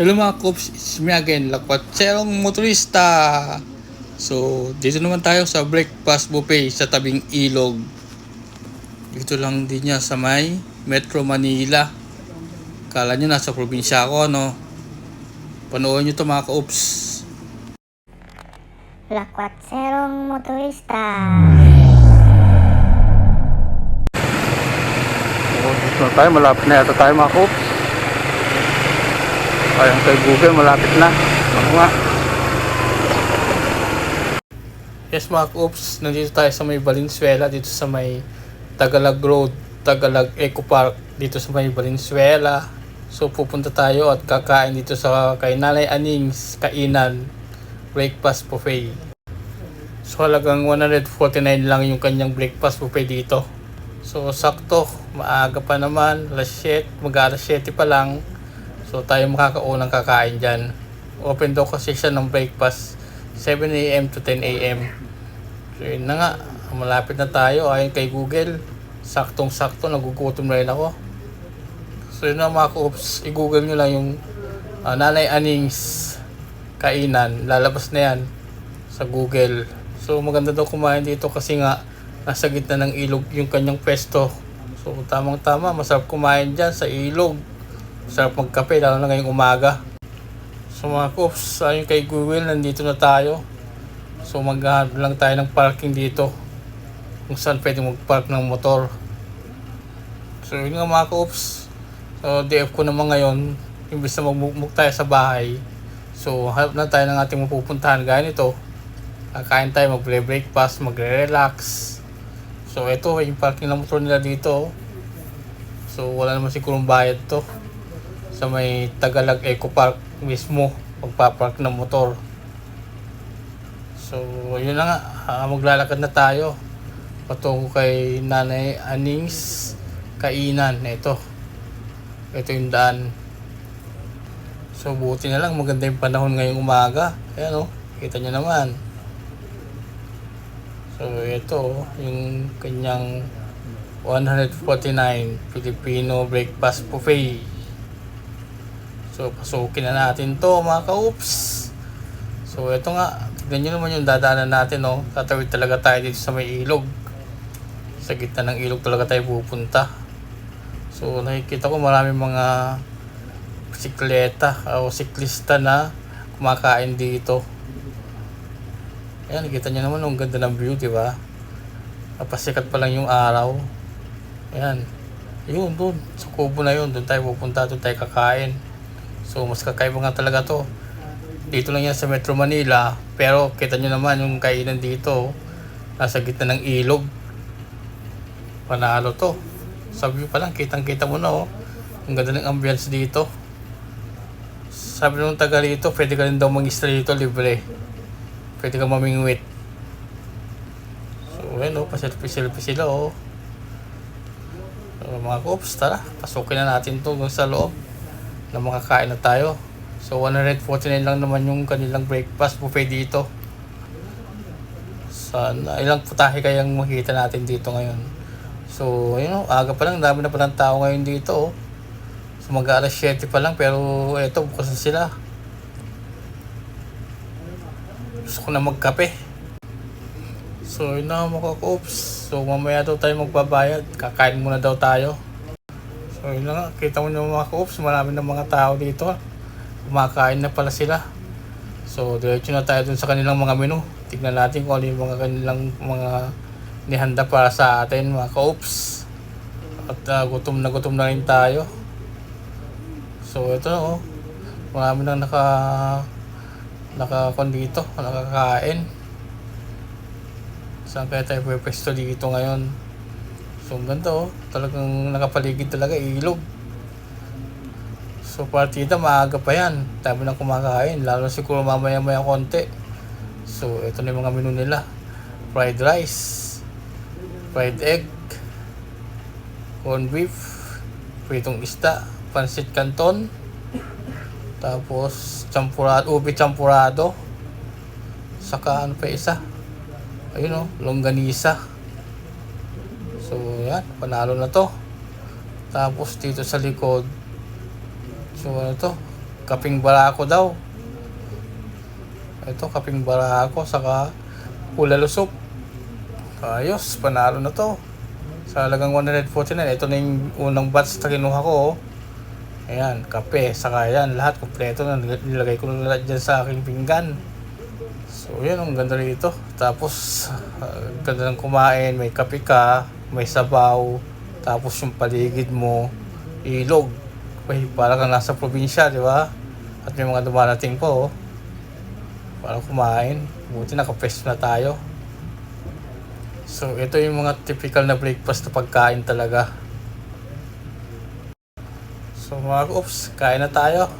Hello mga Coops, it's me again, Lakwatserong Motorista. So, dito naman tayo sa Breakfast Buffet sa tabing ilog. Dito lang din niya sa may Metro Manila. Kala nyo nasa probinsya ako, no? Panoorin nyo to mga Coops. Lakwatserong motorista. So, dito na tayo, malapit na yata tayo mga Coops. Ayan kay Google, malapit na. Ako nga. Yes mga Coops, nandito tayo sa may Valenzuela, dito sa may Tagalog Road, Tagalog Eco Park, dito sa may Valenzuela. So pupunta tayo at kakain dito sa kay Nanay Anings Kainan Breakfast Buffet. So halagang 149 lang yung kanyang breakfast buffet dito. So sakto, maaga pa naman, alas 7, mag alas 7 pa lang. So tayo makakaunang kakain dyan. Open daw kasi siya ng breakfast 7 a.m. to 10 a.m. So yun na nga, malapit na tayo ayon kay Google. Saktong sakto, nagugutom na rin ako. So yun na mga koops, i-google nyo lang yung ah, Nanay Anings kainan. Lalabas na yan sa Google. So maganda daw kumain dito kasi nga nasa gitna ng ilog yung kanyang pwesto. So tamang tama, masarap kumain dyan sa ilog. Masarap magkape lalo na ngayong umaga. So mga coops, ayon kay Google, nandito na tayo. So maghahanap lang tayo ng parking dito. Kung saan pwede mag-park ng motor. So yun nga mga coops. So DF ko naman ngayon, imbis na magmukmuk tayo sa bahay. So hanap na tayo ng ating mapupuntahan gaya nito. Kakain tayo, magbre-breakfast, magre-relax. So ito, yung parking ng motor nila dito. So wala naman sigurong bayad to. Sa may Tagalog Eco Park mismo, magpapark ng motor. So yun na nga, ah, maglalakad na tayo. Patungo kay Nanay Anings Kainan. Ito. Ito yung daan. So buti na lang, maganda yung panahon ngayong umaga. Ayan o, kita nyo naman. So ito, yung kanyang 149 Filipino breakfast buffet. So pasukin na natin to mga ka-oops. So ito nga, tignan nyo naman yung dadaanan natin no. Tatawid talaga tayo dito sa may ilog. Sa gitna ng ilog talaga tayo pupunta. So nakikita ko maraming mga bisikleta o siklista na kumakain dito. Ayan, nakita nyo naman ang ganda ng view, di ba? Napasikat pa lang yung araw. Ayan. Yun, doon. Sa kubo na yun. Doon tayo pupunta. Doon tayo kakain. So, mas kakaiba nga talaga to. Dito lang yan sa Metro Manila. Pero, kita nyo naman yung kainan dito. Nasa gitna ng ilog. Panalo to. Sa view pa lang, kitang-kita mo na, oh. Ang ganda ng ambience dito. Sabi nung taga rito, pwede ka rin daw mag-stay dito libre. Pwede ka mamingwit. So, ayun o, paselfie-selfie sila o. So, mga koops, tara, pasukin na natin to sa loob na makakain na tayo. So, 149 lang naman yung kanilang breakfast buffet dito. Sana, ilang putahe kayang makita natin dito ngayon. So, ayun o, aga pa lang, dami na palang tao ngayon dito o. So, mag-aalas 7 pa lang, pero eto, bukas na sila. Gusto ko na magkape. So, yun na mga koops. So, mamaya daw tayo magbabayad. Kakain muna daw tayo. So, yun na nga. Kita mo na mga koops. Marami na mga tao dito. Kumakain na pala sila. So, diretso na tayo dun sa kanilang mga menu. Tignan natin kung ano yung mga kanilang mga nihanda para sa atin mga koops. At uh, gutom na gutom na rin tayo. So, ito oh. Marami nang naka nakakon dito, nakakain. Saan kaya tayo pwesto dito ngayon? So, ganda oh. Talagang nakapaligid talaga, ilog. So, partida, maaga pa yan. Tabi nang kumakain. Lalo siguro mamaya-maya konti. So, ito na yung mga menu nila. Fried rice. Fried egg. Corned beef. Pritong isda. Pansit canton. Tapos, champurado, ubi champurado. Saka ano pa isa? Ayun o, longganisa. Yan. Panalo na to. Tapos, dito sa likod. So, ano to? kaping barako daw. Ito, kaping barako, saka pula lusok. Ayos, panalo na to. Sa halagang 149, ito na yung unang batch na kinuha ko. oh. Ayan, kape, saka yan, lahat kompleto na. Nilagay ko na lahat dyan sa aking pinggan. So, yan, ang ganda rito. Tapos, uh, ganda ng kumain, may kape ka, may sabaw, tapos yung paligid mo, ilog. Uy, para kang nasa probinsya, di ba? At may mga dumarating po, oh. Para kumain. Buti nakapesto na tayo. So, ito yung mga typical na breakfast na pagkain talaga. So, mga oops, kain na tayo.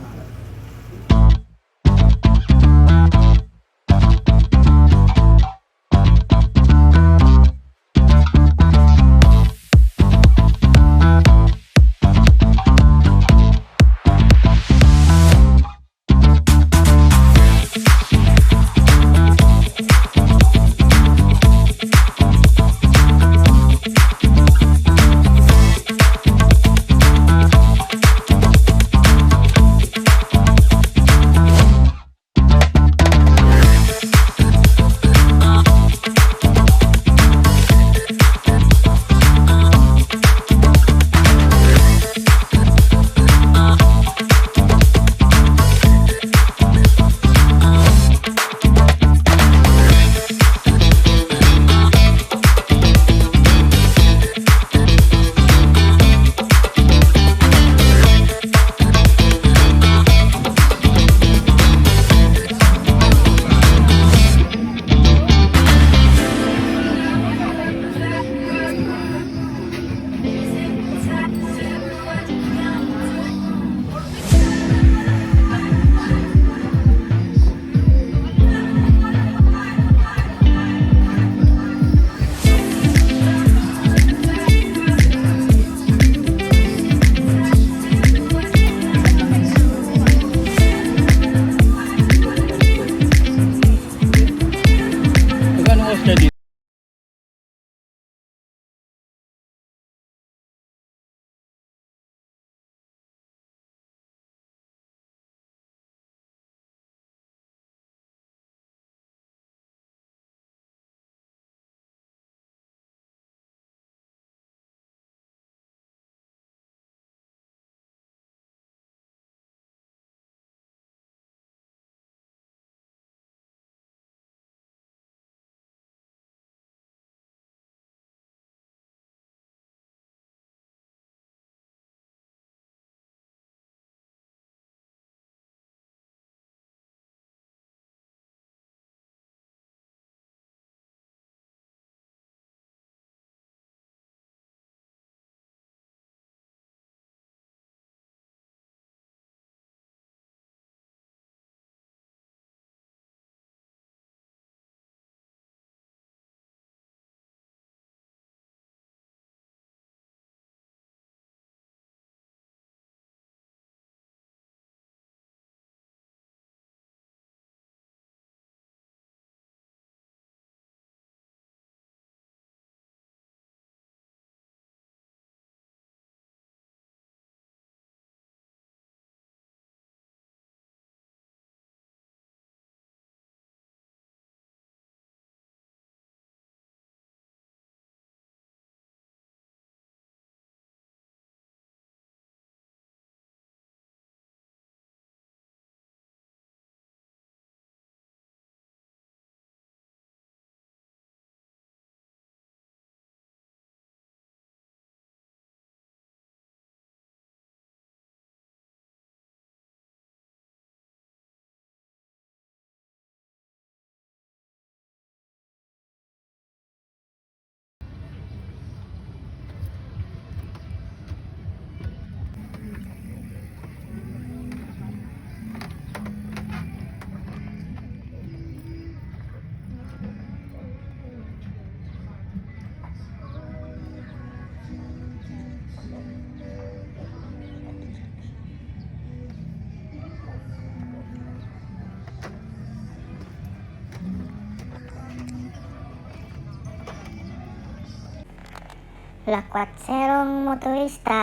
Lakwatserong motorista.